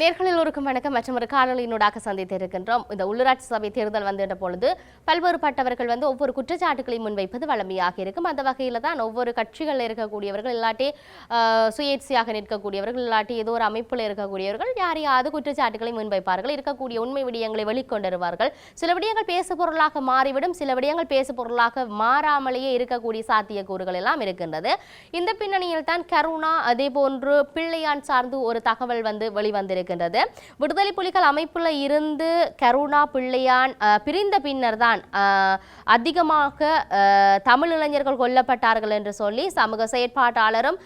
நேர்களில் ஒருக்கும் வணக்கம் மற்றும் ஒரு காணொலியினூடாக சந்தித்து இருக்கின்றோம் இந்த உள்ளூராட்சி சபை தேர்தல் வந்துட்ட பொழுது பல்வேறுபட்டவர்கள் வந்து ஒவ்வொரு குற்றச்சாட்டுகளையும் முன்வைப்பது வளமையாக இருக்கும். அந்த வகையில் தான் ஒவ்வொரு கட்சிகளில் இருக்கக்கூடியவர்கள் இல்லாட்டி சுயேட்சையாக நிற்கக்கூடியவர்கள் இல்லாட்டி ஏதோ ஒரு அமைப்பில் இருக்கக்கூடியவர்கள் யாரையாவது குற்றச்சாட்டுகளை முன்வைப்பார்கள் இருக்கக்கூடிய உண்மை விடயங்களை வெளிக்கொண்டுருவார்கள். சில விடயங்கள் பேசு பொருளாக மாறிவிடும் சில விடயங்கள் பேசு பொருளாக மாறாமலேயே இருக்கக்கூடிய சாத்தியக்கூறுகள் எல்லாம் இருக்கின்றது. இந்த பின்னணியில் தான் கருணா அதே போன்று பிள்ளையான் சார்ந்து ஒரு தகவல் வந்து வெளிவந்திருக்கின்றது விடுதலை புலிகள் அமைப்புல இருந்து கருணா பிள்ளையான் பிரிந்த பின்னர் தான் அதிகமாக தமிழ் இளைஞர்கள் கொல்லப்பட்டார்கள் என்று சொல்லி சமூக செயற்பாட்டாளரும்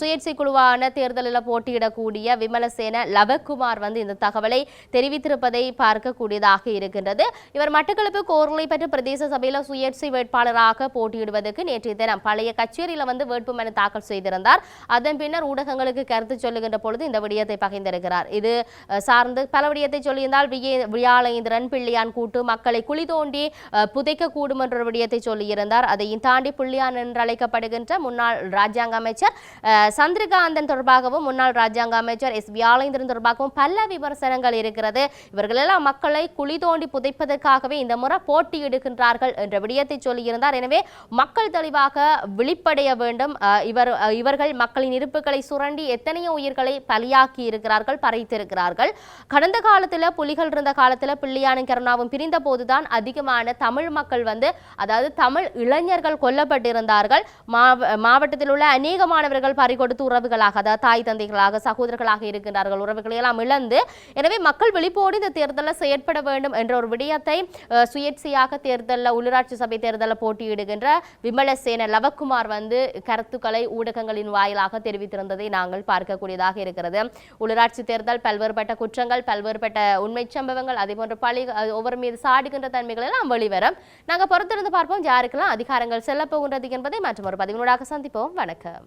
சுயேட்சை குழுவான தேர்தலில் போட்டியிடக்கூடிய விமலசேன லவக்குமார் வந்து இந்த தகவலை தெரிவித்திருப்பதை பார்க்கக்கூடியதாக இருக்கின்றது. இவர் மட்டக்களப்பு கோர்லை பெற்ற பிரதேச சபையில் சுயேட்சை வேட்பாளராக போட்டியிடுவதற்கு நேற்றைய தினம் பழைய கச்சேரியில் வந்து வேட்புமனு தாக்கல் செய்திருந்தார். அதன் பின்னர் ஊடகங்களுக்கு கருத்து சொல்லுகின்ற பொழுது இந்த விடயத்தை பகிர்ந்திருக்கிறார். இது சார்ந்து பல விடயத்தை சொல்லியிருந்தால் விஜய வியாழேந்திரன் பிள்ளையான் கூட்டு மக்களை குழி தோண்டி புதைக்கக்கூடும் என்ற விடயத்தை சொல்லியிருந்தார். அதையும் தாண்டி பிள்ளையான் என்று அழைக்கப்படுகின்ற முன்னாள் ராஜ்யாங்க அமைச்சர் சந்திரகாந்தன் தொடர்பாகவும் முன்னாள் ராஜ்யாங்க அமைச்சர் எஸ். வியாழேந்திரன் தொடர்பாகவும் பல விமர்சனங்கள் இருக்கிறது. இவர்களெல்லாம் மக்களை குழி தோண்டி புதைப்பதற்காகவே இந்த முறை போட்டியிடுகின்றார்கள் என்ற விடயத்தை சொல்லியிருந்தார். எனவே மக்கள் தெளிவாக விழிப்படைய வேண்டும். இவர் இவர்கள் மக்களின் இருப்புகளை சுரண்டி எத்தனையோ உயிர்களை பலியாக்கி இருக்கிறார்கள் பறை வைத்திருக்கிறார்கள் கடந்த காலத்தில் புலிகள் இருந்த காலத்தில் பிள்ளையானும் கருணாவும் பிரிந்த போதுதான் அதிகமான தமிழ் மக்கள் வந்து அதாவது தமிழ் இளைஞர்கள் கொல்லப்பட்டிருந்தார்கள். மாவ- மாவட்டத்தில் உள்ள அநேக மாணவர்கள் பறிகொடுத்து உறவுகளாக அதாவது தாய் தந்தைகளாக சகோதரர்களாக இருக்கின்றார்கள். உறவுகளை எல்லாம் இழந்து எனவே மக்கள் விழிப்போடு இந்த தேர்தலில் செயற்பட வேண்டும் என்ற ஒரு விடயத்தை சுயேட்சையாக தேர்தலில் உள்ளூராட்சி சபை தேர்தலில் போட்டியிடுகின்ற விமலசேன லவக்குமார் வந்து கருத்துக்களை ஊடகங்களின் வாயிலாக தெரிவித்திருந்ததை நாங்கள் பார்க்கக்கூடியதாக இருக்கிறது. உள்ளூராட்சி தேர்தல் பல்வேறுபட்ட குற்றங்கள் பல்வேறுபட்ட உண்மை சம்பவங்கள் அதே போன்ற பழி ஒவ்வொரு மீது சாடுகின்ற தன்மைகள் எல்லாம் வெளிவரும். நாங்கள் பொறுத்திருந்து பார்ப்போம். யாருக்கெல்லாம் அதிகாரங்கள் செல்ல போகின்றது என்பதை மற்றும் ஒரு பதிவினூடாக சந்திப்போம். வணக்கம்.